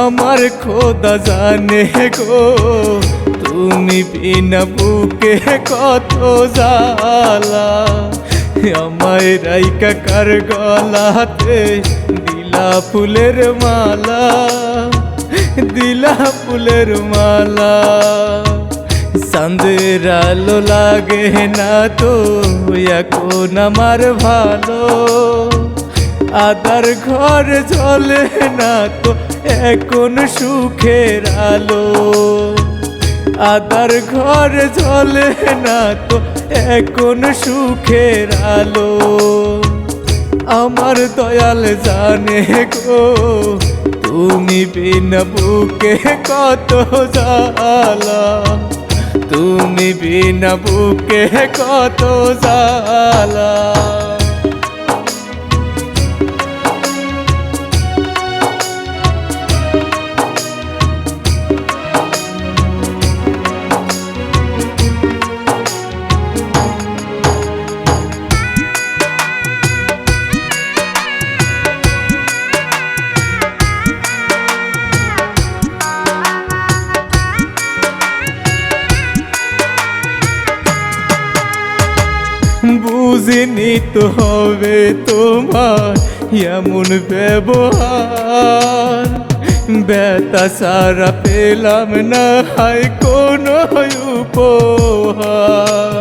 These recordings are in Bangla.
আমার খোদা জানে গো, তুমি বিনা বুকে কত জালা আমায় রাইকা কার গলাতে দিলা ফুলের মালা, দিলা ফুলের মালা। সন্দের আলো লাগে না তো, এখন আমার ভালো। আদার ঘর জ্বলে না তো, এখন সুখের আলো। আদার ঘর জ্বলে না তো, এখন সুখের আলো। আমার দয়াল জানে গো, তুমি বিনা বুকে কত জালা তুমি বিনা বুকে কত জালা বুঝিনি তো হবে তোমার এমন ব্যবহার। বেতা সারা পেলাম না হয় কোনো উপহার।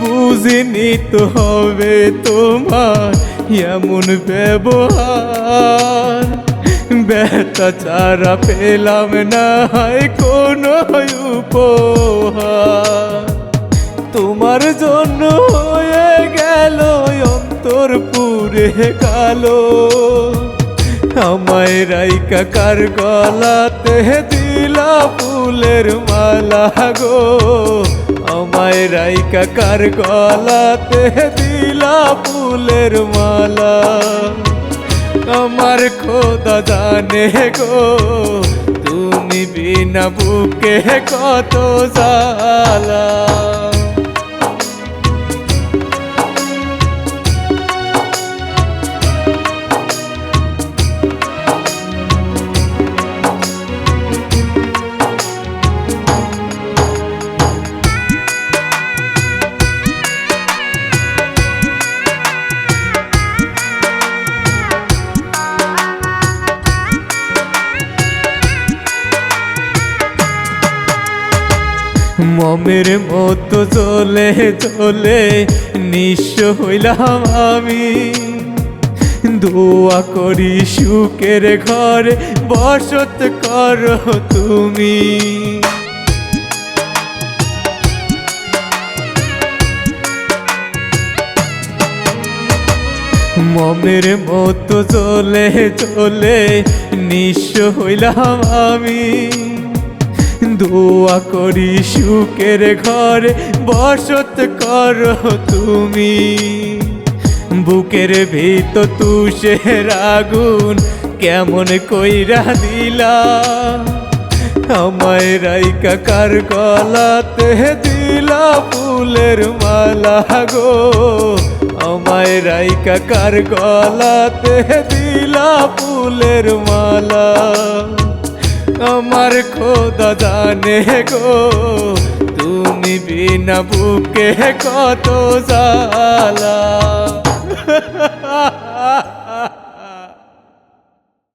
বুঝিনি তো হবে তোমার এমন ব্যবহার। বেতা চারা পেলাম না হয় কোনো তোমার জন্য হয়ে গেল অন্তর পুরে কালো। আমায় রাইকা কার গলাতে দিলা ফুলের মালা গো? আমায় রাইকা কার গলাতে দিলা ফুলের মালা? আমার খোদা জানে গো তুমি বিনা বুকে কত জালা মমের মতো চলে চলে নিঃস্ব হইলাম আমি। দোয়া করি সুখের ঘরে, বসত করো তুমি। মমের মতো চলে চলে নিঃস্ব হইলাম আমি। দোয়া করি সুখের ঘরে বসত করো তুমি। বুকের ভিত তুষের আগুন কেমন কইরা দিলা। আমায় রাইকা কার গলাতে দিলা ফুলের মালা গো। আমায় রাইকা কার গলাতে দিলা ফুলের মালা। আমার খোদা জানে গো তুমি বিনা বুকে কত জালা